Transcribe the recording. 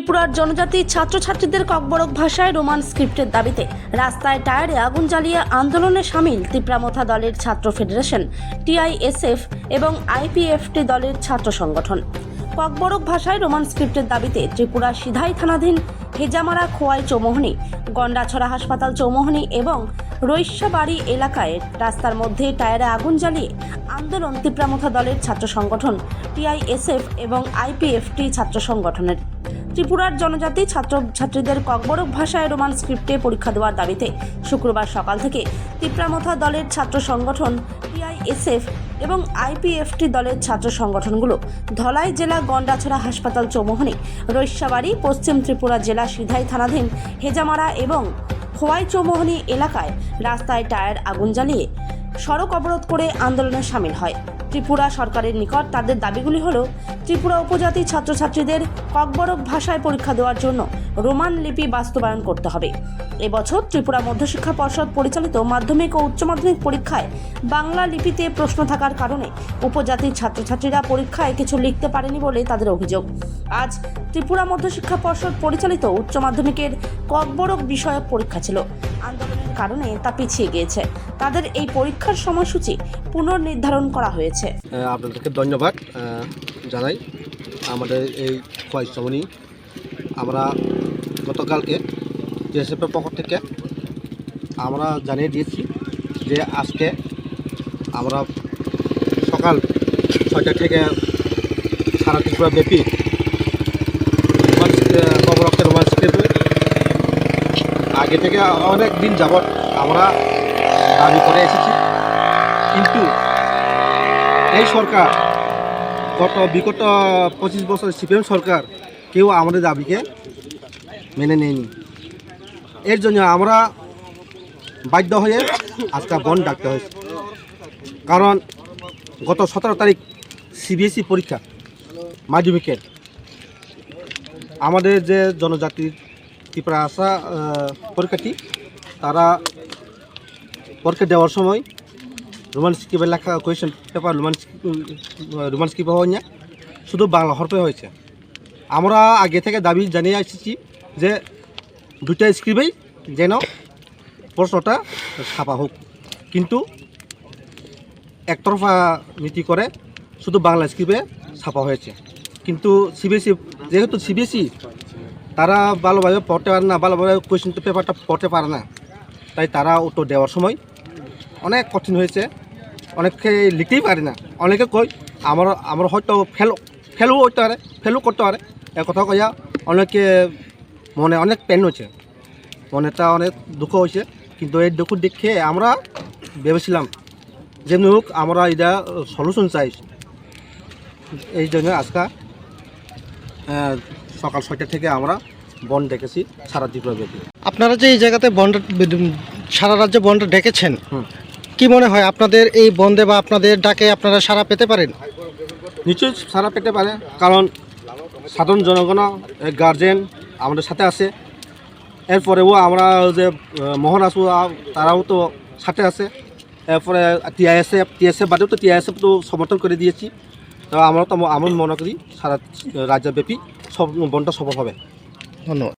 ত্রিপুরার জনজাতি ছাত্রছাত্রীদের ককবরক ভাষায় রোমান স্ক্রিপ্টের দাবিতে রাস্তায় টায়ারে আগুন জ্বালিয়ে আন্দোলনে সামিল তিপ্রামথা দলের ছাত্র ফেডারেশন, টিআইএসএফ এবং আইপিএফটি দলের ছাত্র সংগঠন। ককবরক ভাষায় রোমান স্ক্রিপ্টের দাবিতে ত্রিপুরা সিধাই থানাধীন হেজামারা খোয়াই চৌমোহনী, গন্ডাছড়া হাসপাতাল চৌমোহনী এবং রৈশ্যাবাড়ি এলাকায় রাস্তার মধ্যে টায়ারে আগুন জ্বালিয়ে আন্দোলন তিপ্রামথা দলের ছাত্র সংগঠন, টিআইএসএফ এবং আইপিএফটি ছাত্র সংগঠনের। ত্রিপুরার জনজাতি ছাত্রছাত্রীদের ককবরক ভাষায় রোমান স্ক্রিপ্টে পরীক্ষা দেওয়ার দাবিতে শুক্রবার সকাল থেকে তিপ্রামথা দলের ছাত্র সংগঠন টিআইএসএফ এবং আইপিএফটি দলের ছাত্র সংগঠনগুলো ধলাই জেলা গন্ডাছড়া হাসপাতাল চৌমোহনী রৈশ্যাবাড়ি পশ্চিম ত্রিপুরা জেলা সিধাই থানাধীন হেজামারা এবং খোয়াই চৌমোহনী এলাকায় রাস্তায় টায়ার আগুন জ্বালিয়ে সড়ক অবরোধ করে আন্দোলনে সামিল হয়। ত্রিপুরা সরকারের নিকট তাদের দাবিগুলি হল, ত্রিপুরা উপজাতি ছাত্রছাত্রীদের ককবরক ভাষায় পরীক্ষা দেওয়ার জন্য রোমান লিপি বাস্তবায়ন করতে হবে। এবছর ত্রিপুরা মধ্যশিক্ষা পর্ষদ পরিচালিত মাধ্যমিক ও উচ্চ মাধ্যমিক পরীক্ষায় বাংলা লিপিতে প্রশ্ন থাকার কারণে উপজাতির ছাত্রছাত্রীরা পরীক্ষায় কিছু লিখতে পারেনি বলে তাদের অভিযোগ। আজ ত্রিপুরা মধ্যশিক্ষা পর্ষদ পরিচালিত উচ্চ মাধ্যমিকের ককবরক বিষয়ক পরীক্ষা ছিল। আন্দোলনের কারণে তা পিছিয়ে গিয়েছে। তাদের এই পরীক্ষার সময়সূচি পুনর্নির্ধারণ করা হয়েছে। আপনাদেরকে ধন্যবাদ জানাই। আমাদের এই খোয়াইশমনি আমরা গতকালকে ডিএসএফের পক্ষ থেকে আমরা জানিয়ে দিয়েছি যে আজকে আমরা সকাল ছয়টা থেকে সারা ত্রিপুরা ব্যাপী আগে থেকে অনেক দিন যাবৎ আমরা দাবি করে এসেছি। কিন্তু এই সরকার গত বিগত পঁচিশ বছর সিপিএম সরকার কেউ আমাদের দাবিকে মেনে নেয়নি। এর জন্য আমরা বাধ্য হয়ে আজকে বন্ধ ডাকতে হয়েছে। কারণ গত সতেরো তারিখ সিবিএসই পরীক্ষা, মাধ্যমিকের। আমাদের যে জনজাতির আহ, পরীক্ষার্থী তারা পরীক্ষা দেওয়ার সময় রোমান স্ক্রিপে লেখা কোয়েশন পেপার রোমান রোমান স্ক্রিপে হয় না শুধু বাংলা হরফে হয়েছে। আমরা আগে থেকে দাবি জানিয়ে এসেছি যে দুইটা স্ক্রিপেই যেন প্রশ্নটা ছাপা হোক। কিন্তু একতরফা নীতি করে শুধু বাংলা স্ক্রিপে ছাপা হয়েছে। কিন্তু সিবিএসই যেহেতু সিবিএসই তারা ভালোভাবে পড়তে পারে না, ভালোভাবে কোয়েশ্চেন পেপারটা পড়তে পারে না। তাই তারা উত্তর দেওয়ার সময় অনেক কঠিন হয়েছে। অনেকে লিখতেই পারে না। অনেকে কই আমার আমার হয়তো ফেল ফেলও হইতে পারে ফেলও করতে পারে। এ কথা কইয়া অনেকে মনে অনেক পেন হয়েছে। মনেটা অনেক দুঃখ হয়েছে। কিন্তু এই দুঃখ দেখে আমরা ভেবেছিলাম যেমনি হোক, আমরা এটা সলিউশন চাই। এই জন্য আজকে সকাল ছয়টা থেকে আমরা বন ডেকেছি সারা ত্রিপুরা ব্যাপী। আপনারা যে এই জায়গাতে বন্ড সারা রাজ্যে বন্ড ডেকেছেন। কি মনে হয় আপনাদের এই বন্ধে বা আপনাদের ডাকে আপনারা সারা পেতে পারেন? নিশ্চয়ই সারা পেতে পারে কারণ সাধারণ জনগণ গার্জেন আমাদের সাথে আছে। এরপরেও আমরা যে মোহন আসু তারাও তো সাথে আছে। এরপরে টিআইএসএফ টিএসএফ বাদেও তো টিআইএসএফ তো সমর্থন করে দিয়েছি। আমরা তো আমি মনে করি সারা রাজ্যব্যাপী সব বনটা সফল হবে। ধন্যবাদ।